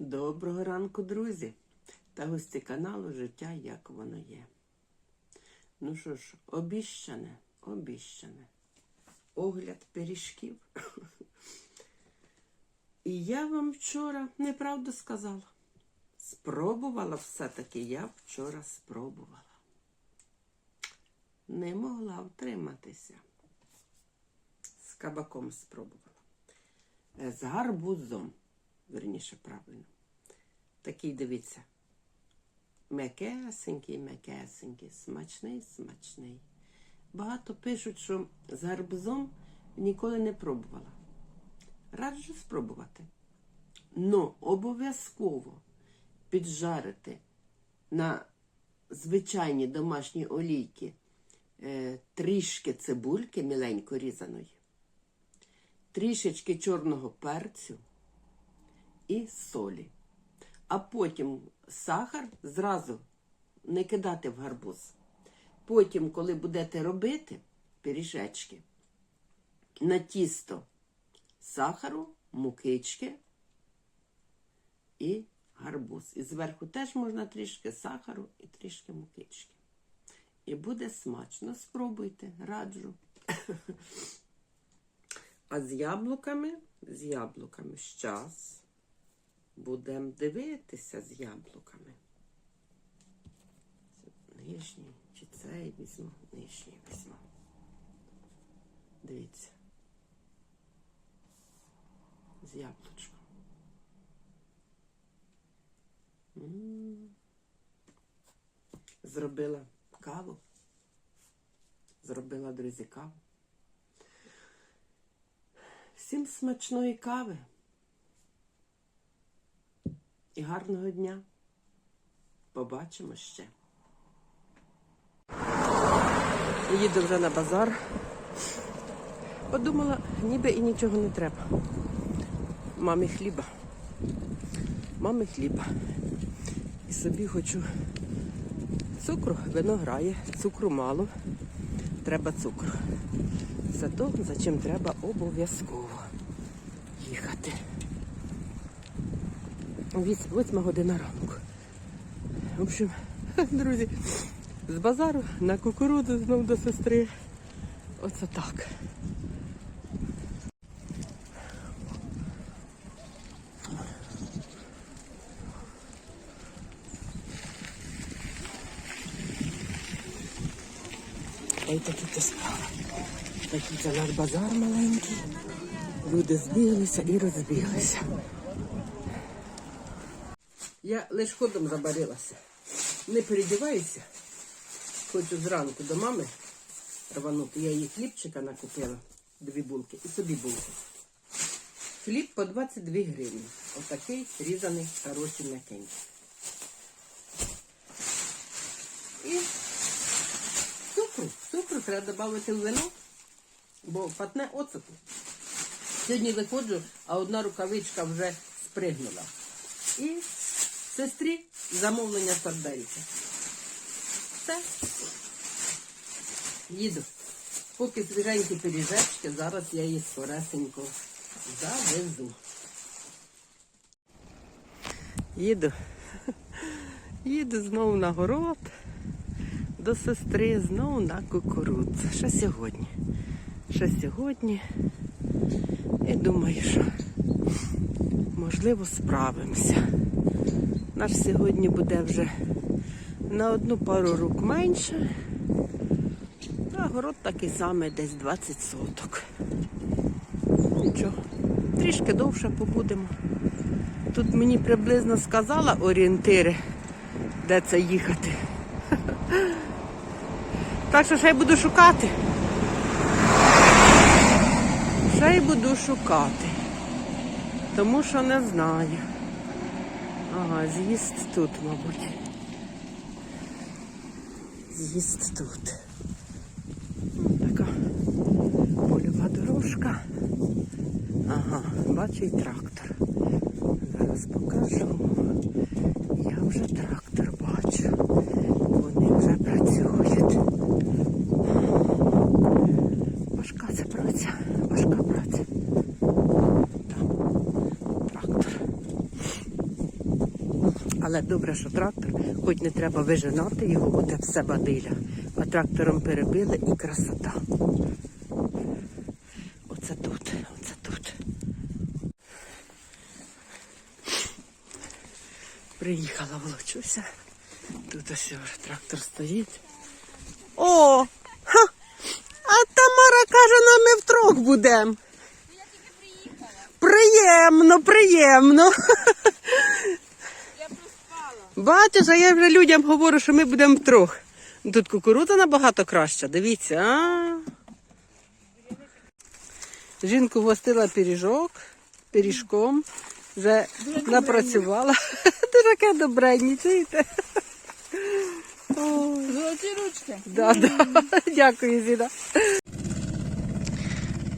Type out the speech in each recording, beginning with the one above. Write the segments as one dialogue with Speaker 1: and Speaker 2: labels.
Speaker 1: Доброго ранку, друзі, та гості каналу Життя як воно є. Ну що ж, обіщане, обіщане. Огляд пиріжків. І я вам вчора неправду сказала. Спробувала все-таки, я вчора спробувала. Не могла втриматися. З кабаком спробувала. Е, З гарбузом, верніше правильно. Такий, дивіться. М'якесенький, м'якесенький, смачний, смачний. Багато пишуть, що з гарбузом ніколи не пробувала. Раджу спробувати. Ну, обов'язково піджарити на звичайній домашній олійки е, трішки цибульки міленько різаної, трішечки чорного перцю і солі. А потім сахар зразу не кидати в гарбуз. Потім, коли будете робити пиріжечки, на тісто сахару, мукички і гарбуз. І зверху теж можна трішки сахару і трішки мукички. І буде смачно. Спробуйте, раджу. А з яблуками, з яблуками щас будемо дивитися з яблуками. Нижній, чи цей візьму, нижній візьму. Дивіться. З яблучком. Зробила каву. Зробила, друзі, каву. Всім смачної кави. І гарного дня. Побачимо ще. Їду вже на базар. Подумала, ніби і нічого не треба. Мамі хліба. Мамі хліба. І собі хочу цукру, вино грає, цукру мало. Треба цукру. Зато за чим треба обов'язково 8 година ранку. В общем, друзі, з базару на кукурудзу знов до сестри. Оце так. Ой, такі це справи. Такий це наш базар маленький. Люди збіглися і розбіглися. Я лише ходом забарилася. Не передіваюся. Хочу зранку до мами рванути. Я їй хлібчика накупила, дві булки, і собі булки. Хліб по 22 гривні. Отакий різаний, хороший м'якенький. І цукру. Цукру треба додати в вино, бо патне оцету. Сьогодні виходжу, а одна рукавичка вже спригнула. І сестрі замовлення сардельки. Все. Їду. Поки свіженькі пиріжечки, зараз я їх скоресенько завезу. Їду. Їду знову на город до сестри, знову на кукурудзу. Ще сьогодні. Ще сьогодні. І думаю, що можливо справимося. Наш сьогодні буде вже на одну пару рук менше, а город такий самий, десь 20 соток. Нічого, трішки довше побудемо. Тут мені приблизно сказала орієнтири, де це їхати. Так що ще й буду шукати. Ще й буду шукати. Тому що не знаю. Ага, з'їзд тут, мабуть. З'їзд тут. Така польова дорожка. Ага, бачу і трактор. Зараз покажу. Я вже трактор бачу. Вони вже працюють. Важка це праця, важка праця. Там трактор.
Speaker 2: Але добре, що трактор, хоч не треба вижинати його, оте все бадиля. А трактором перебили і красота. Оце тут, оце тут. Приїхала, волочуся. Тут ось вже трактор стоїть. О! Ха! А Тамара каже, нам ми втрьох будемо. Я тільки
Speaker 1: приїхала. Приємно, приємно.
Speaker 2: Бачиш, а я вже людям говорю, що ми будемо втрьох. Тут кукурудза набагато краща, дивіться. А? Жінку гостила пиріжок, пиріжком, вже напрацювала. Дуже добренні, чуєте?
Speaker 1: Золоті ручки.
Speaker 2: Да, да. Дякую, Зіна.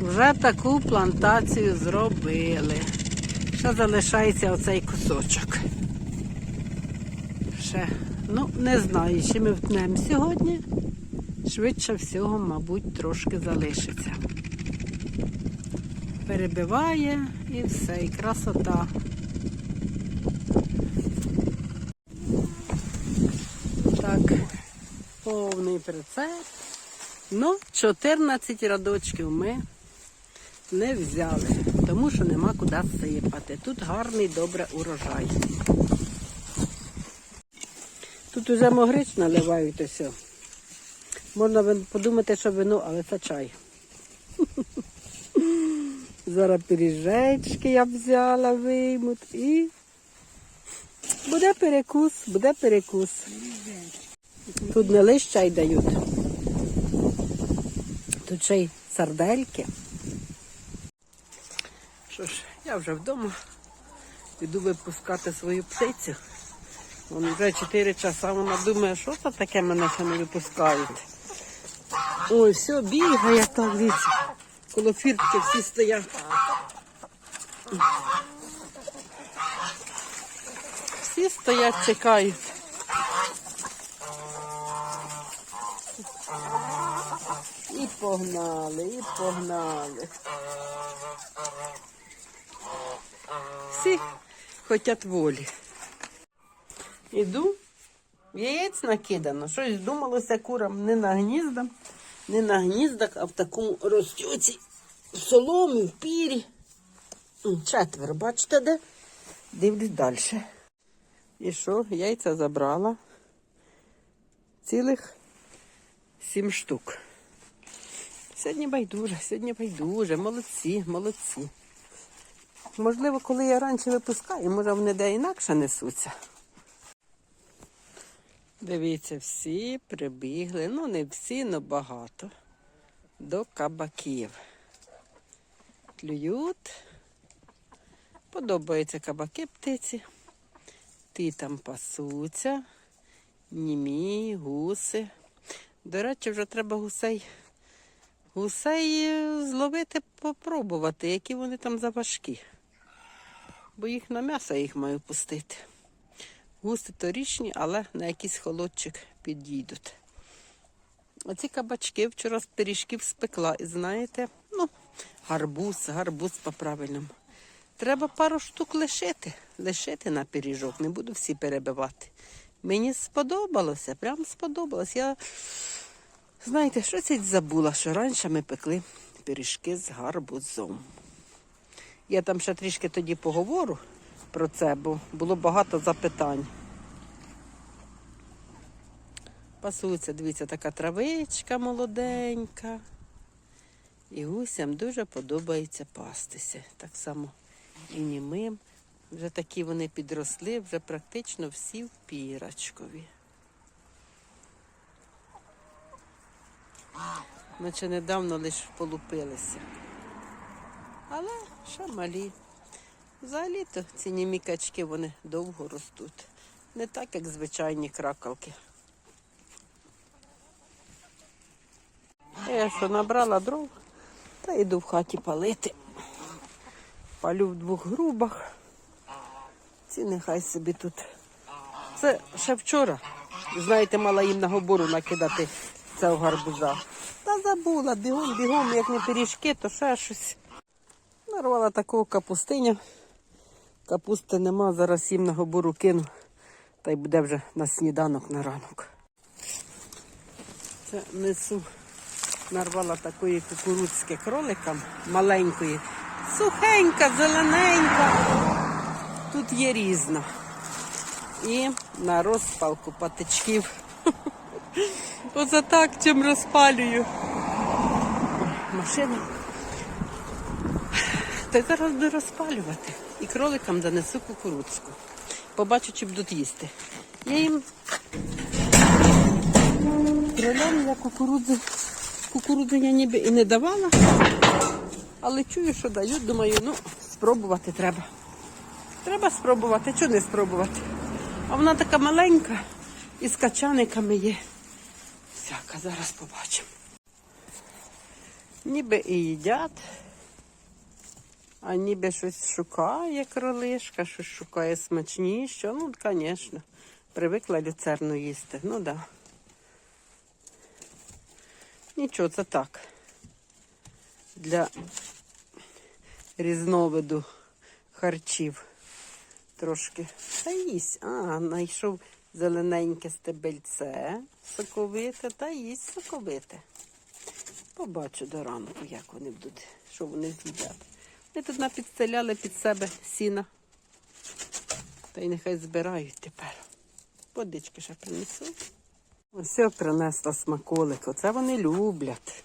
Speaker 2: Вже таку плантацію зробили. Ще залишається оцей кусочок. Ще, ну, не знаю, чи ми втнемо сьогодні. Швидше всього, мабуть, трошки залишиться. Перебиває і все, і красота. Так, повний прицеп. Ну, 14 рядочків ми не взяли, тому що нема куди сипати. Тут гарний добре урожай. Тут уже могрич наливають ось. Можна подумати, що вино, але це чай. Зараз пиріжечки я взяла, виймуть і буде перекус, буде перекус. Тут не лише чай дають. Тут ще й сардельки. Що ж, я вже вдома. Піду випускати свою птицю. Вон вже 4 часа вона думає, що це таке мене ще не випускають. Ой, все, бігає так, дивіться. Коло фіртки всі стоять. Всі стоять, чекають. І погнали, і погнали. Всі хочуть волі. Іду, яєць накидано. Щось думалося курам не на гніздах, не на гніздах, а в такому розтюці. В соломі, в пірі. Четверо, бачите де? Дивлюсь далі. І що? Яйця забрала. Цілих сім штук. Сьогодні байдуже, сьогодні байдуже. Молодці, молодці. Можливо, коли я раніше випускаю, може вони де інакше несуться. Дивіться, всі прибігли, ну не всі, але багато. До кабаків. Клюють. Подобаються кабаки птиці. Ті там пасуться, німі, гуси. До речі, вже треба гусей. Гусей е, зловити, попробувати, які вони там заважкі. Бо їх на м'ясо їх маю пустити. Гуси торічні, але на якийсь холодчик підійдуть. Оці кабачки вчора з пиріжків спекла. І знаєте, ну, гарбуз, гарбуз по-правильному. Треба пару штук лишити, лишити на пиріжок, не буду всі перебивати. Мені сподобалося, прям сподобалось. Я, знаєте, щось забула, що раніше ми пекли пиріжки з гарбузом. Я там ще трішки тоді поговорю про це, бо було багато запитань. Пасується, дивіться, така травичка молоденька. І гусям дуже подобається пастися. Так само і німим. Вже такі вони підросли, вже практично всі в пірочкові. Наче недавно лише полупилися. Але ще малі. Взагалі-то ці німі качки вони довго ростуть. Не так, як звичайні кракалки. Я що набрала дров та йду в хаті палити. Палю в двох грубах. Ці нехай собі тут. Це ще вчора. Знаєте, мала їм на гобору накидати цього гарбуза. Та забула, бігом, бігом, як не пиріжки, то ще щось. Нарвала такого капустиня. Капусти нема, зараз їм на гобору кину Та й буде вже на сніданок на ранок. Це несу. Нарвала такої кукурудзки кроликам маленької. Сухенька, зелененька. Тут є різна. І на розпалку патичків. Оце так чим розпалюю. Машина. Та й зараз буду розпалювати. І кроликам донесу кукурудзку. Побачу, чи будуть їсти. Я їм кролям я кукурудзи, кукурудзи я ніби і не давала, але чую, що дають, думаю, ну, спробувати треба. Треба спробувати, чого не спробувати? А вона така маленька і з качаниками є. Всяка, зараз побачимо. Ніби і їдять, а ніби щось шукає кролишка, щось шукає смачніше. Ну, звісно, привикла люцерну їсти. Ну так. Да. Нічого, це так. Для різновиду харчів трошки. Та їсть. А, знайшов зелененьке стебельце соковите та їсть соковите. Побачу до ранку, як вони будуть, що вони з'їдять. Вони тут напідстеляли під себе сіна. Та й нехай збирають тепер. Водички ще принесу. Ось принесла смаколик. Оце вони люблять.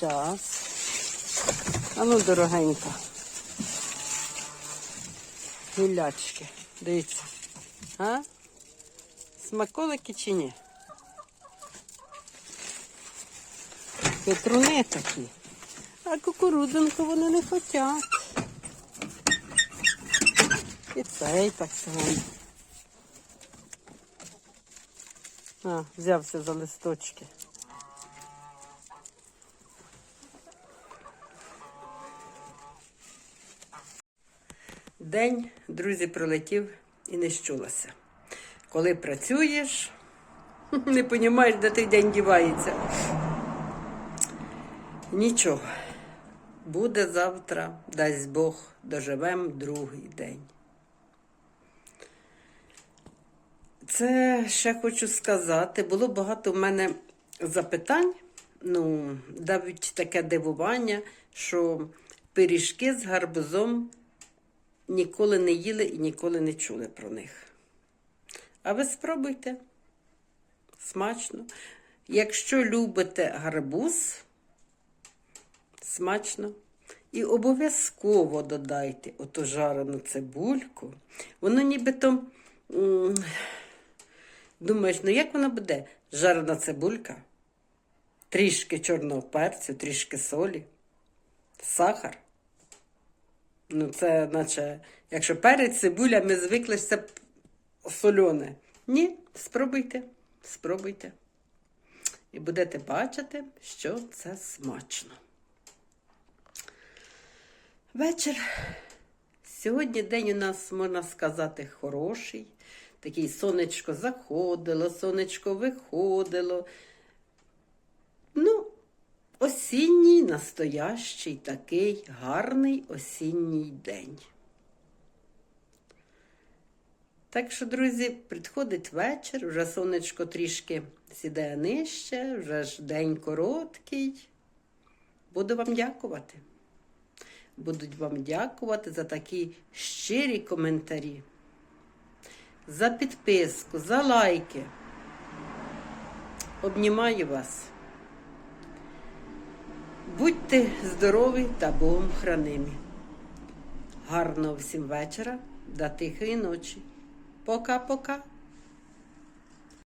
Speaker 2: Зараз. А ну, дорогенька. Гулячки. Дивіться. А? Смаколики чи ні? Петруни такі. А кукурудзинку вони не хочуть. І цей так само. А, взявся за листочки. День, друзі, пролетів і не щулася. Коли працюєш, не розумієш, де той день дівається. Нічого. Буде завтра, дасть Бог, доживем другий день. Це ще хочу сказати. Було багато в мене запитань. Ну, навіть таке дивування, що пиріжки з гарбузом ніколи не їли і ніколи не чули про них. А ви спробуйте. Смачно. Якщо любите гарбуз, смачно. І обов'язково додайте оту жарену цибульку. Воно нібито. Думаєш, ну як воно буде? Жарена цибулька, трішки чорного перцю, трішки солі, сахар. Ну, це наче, якщо перець, цибуля, ми звикли, що це сольоне. Ні, спробуйте, спробуйте. І будете бачити, що це смачно. Вечір. Сьогодні день у нас, можна сказати, хороший. Такий сонечко заходило, сонечко виходило. Ну, осінній, настоящий такий гарний осінній день. Так що, друзі, підходить вечір, вже сонечко трішки сідає нижче, вже ж день короткий. Буду вам дякувати. Будуть вам дякувати за такі щирі коментарі, за підписку, за лайки. Обнімаю вас. Будьте здорові та Богом хранимі. Гарного всім вечора та тихої ночі. Пока-пока.